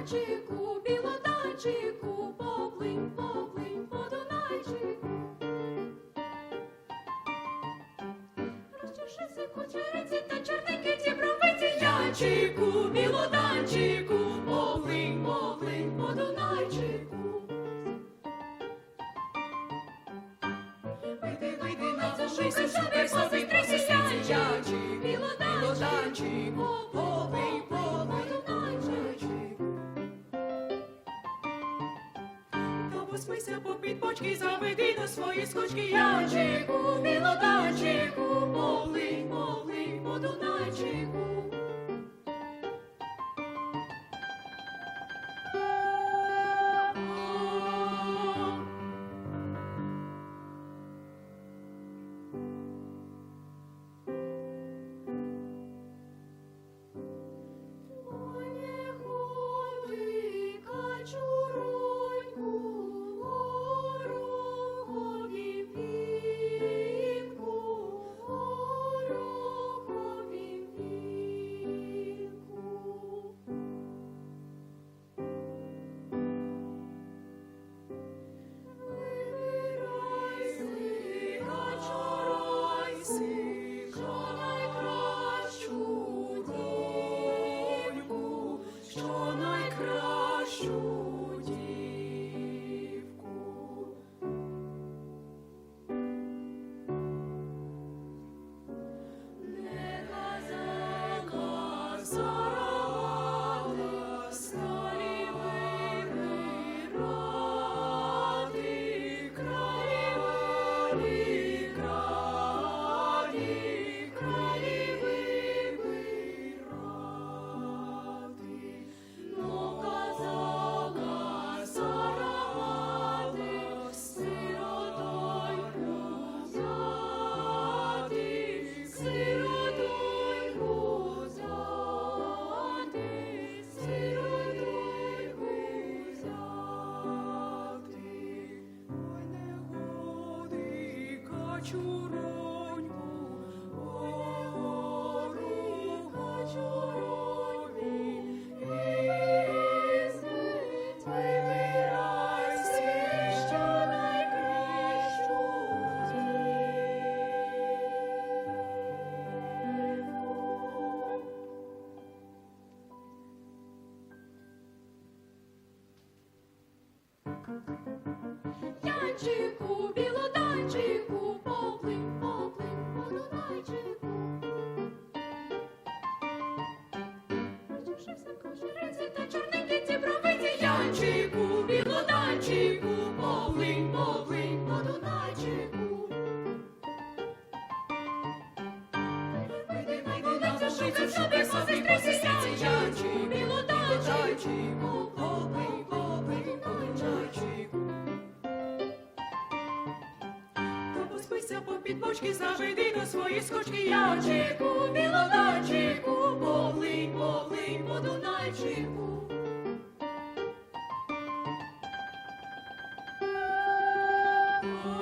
Дунайчику, поплинь, поплинь по Дунайчику. Розчешися кучериці та чорненькі ці бровиці, Янчику, білоданчику, поплинь, поплинь по Дунайчику. Вийди, вийди на Зашийся, вулицю, сюди, собі пострійся, Та по бочки, заведи на свої скочки, я Янчику, білоданчику, поплинь, поплинь sure. Янчику, Янчику, білоданчику, поплинь, поплинь по Дунайчику. Вийди, вийди на Зашийся, вулицю, сюди, собі пострійся, посидіть, янчик, янчик, білоданчик, білоданчик, поплинь, поплинь, Дунайчику. Та поспися попід бочки, заведи на свої скочки, Янчику, білоданчику, поплинь, поплинь по Дунайчику. love.